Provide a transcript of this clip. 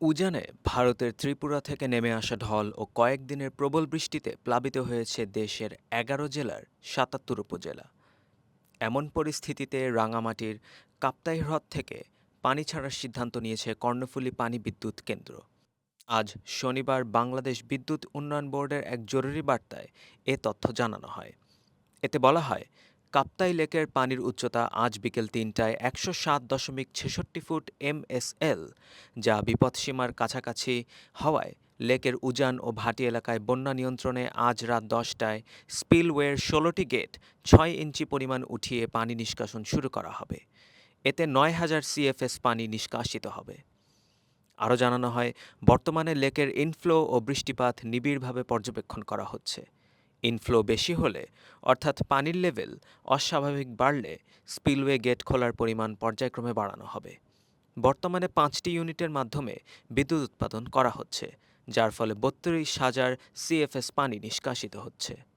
উজানে ভারতের ত্রিপুরা থেকে নেমে আসা ঢল ও কয়েকদিনের প্রবল বৃষ্টিতে প্লাবিত হয়েছে দেশের এগারো জেলার সাতাত্তর উপজেলা। এমন পরিস্থিতিতে রাঙামাটির কাপ্তাই হ্রদ থেকে পানি ছাড়ার সিদ্ধান্ত নিয়েছে কর্ণফুলী পানি বিদ্যুৎ কেন্দ্র। আজ শনিবার বাংলাদেশ বিদ্যুৎ উন্নয়ন বোর্ডের এক জরুরি বার্তায় এ তথ্য জানানো হয়। এতে বলা হয় কাপ্তাই লেকের পানির উচ্চতা আজ বিকেল তিনটায় একশো সাত দশমিক ছেষট্টি ফুট এমএসএল যা বিপদসীমার কাছাকাছি হওয়ায় লেকের উজান ও ভাটি এলাকায় বন্যা নিয়ন্ত্রণে আজ রাত দশটায় স্পিলওয়ের ষোলোটি গেট ছয় ইঞ্চি পরিমাণ উঠিয়ে পানি নিষ্কাশন শুরু করা হবে। এতে নয় হাজার সিএফএস পানি নিষ্কাশিত হবে। আরও জানানো হয়, বর্তমানে লেকের ইনফ্লো ও বৃষ্টিপাত নিবিড়ভাবে পর্যবেক্ষণ করা হচ্ছে। ইনফ্লো বেশি হলে, অর্থাৎ পানির লেভেল অস্বাভাবিক বাড়লে স্পিলওয়ে গেট খোলার পরিমাণ পর্যায়ক্রমে বাড়ানো হবে। বর্তমানে পাঁচটি ইউনিটের মাধ্যমে বিদ্যুৎ উৎপাদন করা হচ্ছে, যার ফলে বত্রিশ হাজার সিএফএস পানি নিষ্কাশিত হচ্ছে।